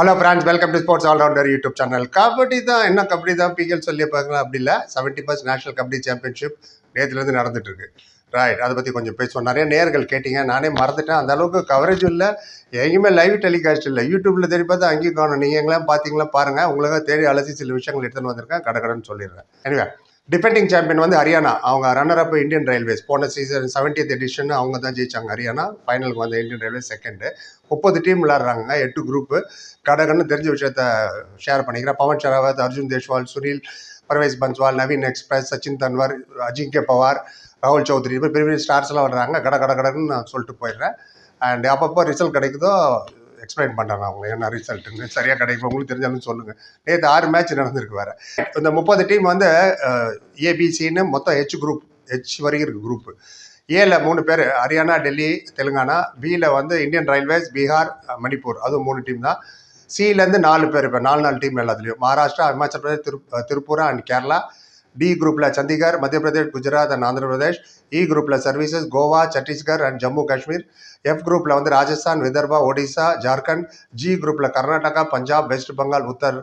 Hello friends welcome to sports allrounder YouTube channel kabaddi தான் என்ன கபடி தான் பிகேல் சொல்லி பார்க்கலாம். அப்படி இல்லை seventy first national kabaddi championship நேற்றுலேருந்து நடந்துட்டு இருக்கு ரைட் அதை பற்றி கொஞ்சம் பேசுவோம். நிறைய நேர்கள் கேட்டீங்க நானே மறந்துட்டேன். அந்த அளவுக்கு கவரேஜ் இல்லை எங்கேயுமே லைவ் டெலிகாஸ்ட் இல்லை. யூடியூப்பில் தேடி பார்த்தா அங்கேயும் காணும். நீங்கள் எங்கெல்லாம் பார்த்தீங்களா பாருங்கள் உங்களுக்காக தேடி அலசி சில விஷயங்கள் எடுத்துன்னு வந்திருக்கேன். கடகடன்னு சொல்லிடுறேன். எனவே டிஃபெண்டிங் சாம்பியன் வந்து ஹரியானா அவங்க ரன்னர் அப் இந்தியன் ரயில்வேஸ் போன சீசன் செவன்டீத் எடிஷன் அவங்க தான் ஜெயிச்சாங்க. ஹரியானா ஃபைனலுக்கு வந்து இந்தியன் ரயில்வேஸ் செகண்டு முப்பது டீம் விளாட்றாங்க எட்டு குரூப்பு கடகன்னு தெரிஞ்ச விஷயத்த ஷேர் பண்ணிக்கிறேன். பவன் ஷராவத் அர்ஜுன் தேஷ்வால் சுனில் பர்வேஸ் பன்ஸ்வால் நவீன் எக்ஸ்பிரஸ் சச்சின் தன்வர் அஜிங்கே பவார் ராகுல் சௌத்ரி. இது மாதிரி பெரிய பெரிய ஸ்டார்ஸ்லாம் வர்றாங்க கட கட கடன்னு நான் சொல்லிட்டு போயிடுறேன். அண்ட் அப்பப்போ ரிசல்ட் கிடைக்குதோ எக்ஸ்பிளைன் பண்ணுறாங்க அவங்க என்ன ரிசல்ட்டுன்னு சரியாக கிடைக்கும் உங்களுக்கு தெரிஞ்சாலும் சொல்லுங்கள் நேற்று ஆறு மேட்ச் நடந்திருக்கு வேறு. இந்த முப்பது டீம் வந்து ஏபிசின்னு மொத்தம் ஹெச் குரூப் ஹெச் வரைக்கும் இருக்குது குரூப்பு ஏல மூணு பேர் ஹரியானா டெல்லி தெலுங்கானா பியில் வந்து இந்தியன் ரயில்வேஸ் பீகார் மணிப்பூர் அதுவும் மூணு டீம் தான். சியிலேருந்து நாலு பேர் இப்போ நாலு நாலு டீம் எல்லாத்துலேயும். மகாராஷ்டிரா ஹிமாச்சல் பிரதேஷ் திரு திருப்பூரா அண்ட் கேரளா டி குரூப்பில் Chandigarh Madhya Pradesh Gujarat and Andhra Pradesh E e குரூப்பில் Services Goa Chhattisgarh and Jammu Kashmir. F குரூப்பில் வந்து ராஜஸ்தான் விதர்பா ஒடிசா ஜார்க்கண்ட். ஜி குரூப்பில் கர்நாடகா பஞ்சாப் வெஸ்ட் பெங்கால் உத்தர்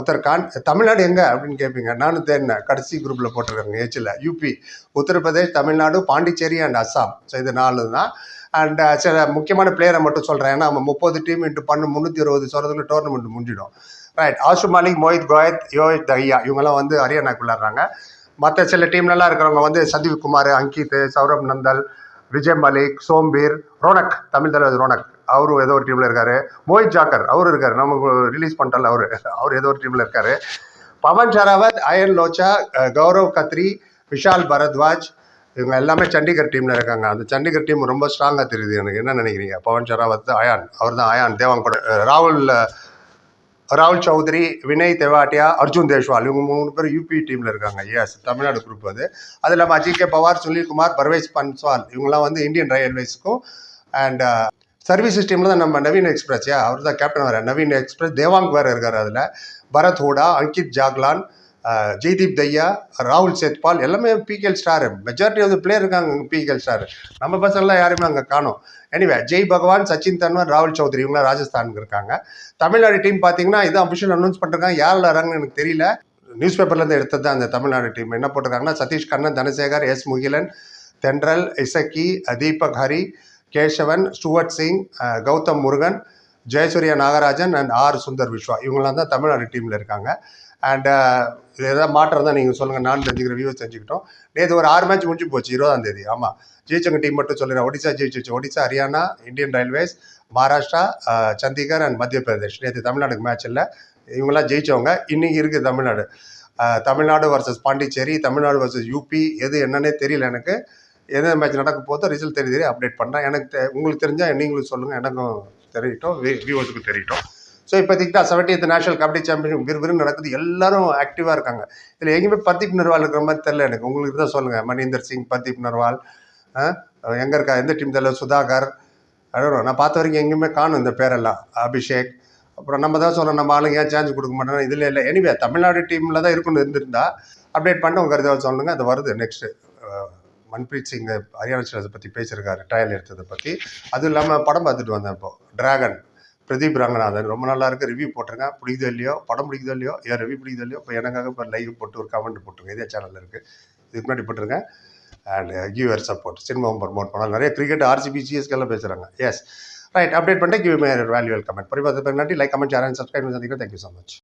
உத்தரகாண்ட். தமிழ்நாடு எங்கே அப்படின்னு கேட்பீங்க நானும் தேடினேன் கடைசி குரூப்பில் போட்டிருக்காங்க ஏச்சில் UP Uttar Pradesh Tamil Nadu Pondicherry and Assam so இது நாலு தான் அண்ட் uh, சில முக்கியமான பிளேயரை மட்டும் சொல்கிறேன் ஏன்னா நம்ம முப்பது டீம் இன்ட்டு பண்ணு முந்நூற்றி இருபது சொல்கிறதுக்குள்ள டோர்னமெண்ட் முடிஞ்சிடும். ரைட் ஆஷு மாலிக் மோஹித் கோயத் யோஹித் தஹியா இவங்கெல்லாம் வந்து ஹரியானாக்கு விளாட்றாங்க மற்ற சில டீம்லலாம் இருக்கிறவங்க வந்து சந்தீப் குமார் அங்கித் சௌரப் நந்தல் விஜய் மலிக் சோம்பீர் ரோனக். தமிழ் தலைவர் ரோனக். அவரும் ஏதோ ஒரு டீமில் இருக்காரு. மோஹித் ஜாக்கர் அவரும் இருக்காரு. நமக்கு ரிலீஸ் பண்ணிட்டால அவர். அவர் ஏதோ ஒரு டீமில் இருக்காரு. பவன் ஷராவத் அயன் லோச்சா கௌரவ் கத்ரி விஷால் பரத்வாஜ் இவங்க எல்லாமே சண்டிகர் டீமில் இருக்காங்க. அந்த சண்டிகர் டீம் ரொம்ப ஸ்ட்ராங்காக தெரியுது எனக்கு. என்ன நினைக்கிறீங்க? பவன் ஷராவத் அயான். அவர் தான் அயான் தேவாங்கூட அஹ், ராகுல் ராகுல் சௌத்ரி வினய் தெவாட்டியா அர்ஜுன் தேஷ்வால். இவங்க மூணு பேர் யூபி டீமில் இருக்காங்க. எஸ் தமிழ்நாடு குரூப் அது. அது இல்லாமல் அஜிகே பவார் சுனில்குமார் பர்வேஸ் பன்ஸ்வால். இவங்கெல்லாம் வந்து இந்தியன் ரயில்வேஸ்க்கும் அண்ட் சர்வீசஸ் டீமில் தான் நம்ம நவீன் எக்ஸ்பிரஸ். யா அவர் தான் கேப்டன் வர நவீன் எக்ஸ்பிரஸ் தேவாங் வேறு இருக்கார் அதில். பரத் ஹூடா அங்கித் ஜாக்லான் ஜெய்தீப் தையா ராகுல் சேத்பால் எல்லாமே PKL star majority of player இருக்காங்க பிகேஎல் ஸ்டார் நம்ம பசங்களாம் யாருமே அங்கே காணும். எனிவே ஜெய் பகவான் சச்சின் தன்வர் ராகுல் சௌத்ரி இவங்களாம் ராஜஸ்தானுக்கு இருக்காங்க. தமிழ்நாடு டீம் பார்த்தீங்கன்னா இதான் அஃபிஷியல் அனௌன்ஸ் பண்ணுறாங்க யாரில் விளாட்றாங்கன்னு எனக்கு தெரியல. நியூஸ் பேப்பர்லேருந்து எடுத்தது தான் அந்த தமிழ்நாடு டீம் என்ன போட்டிருக்காங்கன்னா Satish Kannan Dhanasekar S Mugilan Thendral Isakki Deepak Hari Kesavan Stuart Singh Gautham Murugan Jayasurya Nagarajan and R Sundar Vishwa. இவங்களாம் தான் தமிழ்நாடு டீமில் இருக்காங்க. அண்ட் uh, இது எதாவது மாற்றம் தான் நீங்கள் சொல்லுங்கள் நான் தெரிஞ்சுக்கிற வியூஸ் தெரிஞ்சுக்கிட்டோம். நேற்று ஒரு ஆறு மேட்ச் முடிஞ்சு போச்சு இருபதாம் தேதி. ஆமாம் ஜெயிச்சவங்க டீம் மட்டும் சொல்லிடுறேன். Odisha ஜெயிச்சிச்சு Odisha Haryana Indian Railways Maharashtra Chandigarh and Madhya Pradesh. நேற்று தமிழ்நாடுக்கு மேட்ச் இல்லை. இவங்கெல்லாம் ஜெயிச்சவங்க. இன்னைக்கு இருக்குது Tamil Nadu. Uh, Tamil Nadu versus Pondicherry Tamil Nadu versus UP எது என்னன்னே தெரியல எனக்கு. எந்த மேட்ச் நடக்க போதோ ரிசல்ட் தெரியுது அப்டேட் பண்ணுறேன் எனக்கு தெ- உங்களுக்கு தெரிஞ்சால் நீங்களும் சொல்லுங்கள் எனக்கும் தெரியட்டும் வியூவர்ஸுக்கும் தெரியட்டும் ஸோ இப்போ தான் செவன்டீத் நேஷனல் கபடி சாம்பியன் விறுவிறு நடக்குது. எல்லாரும் ஆக்டிவாக இருக்காங்க. இதில் எங்கேயுமே பர்தீப் நர்வால் இருக்கிற மாதிரி தெரில எனக்கு. உங்களுக்கு தான் சொல்லுங்கள் மணீந்தர் சிங் பர்தீப் நர்வால் எங்கே இருக்கா எந்த டீம் தெரியல? சுதாகர். அழுகிறோம் நான் பார்த்த வரைக்கும் எங்கேயுமே காணும் இந்த பேரெல்லாம். அபிஷேக். அப்புறம் நம்ம தான் சொல்கிறோம் நம்ம ஆளுங்க ஏன் சான்ஸ் கொடுக்க மாட்டோம் இதில் இல்லை. எனிவே தமிழ்நாடு டீமில் தான் இருக்கணும்னு இருந்திருந்தா. அப்டேட் பண்ண உங்கள் கருத்தை சொல்லுங்கள் அது வருது நெக்ஸ்ட்டு மன்பிரீத் சிங் ஹரியானா அதை பற்றி பேசியிருக்காரு ட்ரையல் எடுத்ததை பற்றி அதுவும் இல்லாமல் படம் பார்த்துட்டு வந்தேன் இப்போ. ட்ராகன் பிரதீப் ரங்கநாதன். ரொம்ப நல்லா இருக்குது ரிவ்யூ போட்டிருங்க பிடிக்குதோ இல்லையோ? படம் பிடிக்குதோ இல்லையோ? ஏன் ரிவ்யூ பிடிக்குதோ இல்லையோ? இப்போ எனக்காக இப்போ லைவ் போட்டு ஒரு கமெண்ட் போட்டுருங்க இதே சேனலில் இருக்குது இதுக்கு முன்னாடி போட்டிருங்க அண்ட் கிவ் யர் சப்போர்ட் சினிமாவும் ப்ரமோட் பண்ணலாம் நிறைய கிரிக்கெட் ஆர்சிபி சிஎஸ்கெல்லாம் பேசுகிறாங்க எஸ் ரைட் அப்டேட் பண்ணிட்டு கிவ் மை வேல்யூவல் கமெண்ட் பரிபாத்து நன்றி லைக் கமெண்ட் சேனல் சப்ஸ்கிரைப் சந்திக்கிறேன் தேங்க்யூ ஸோ மச்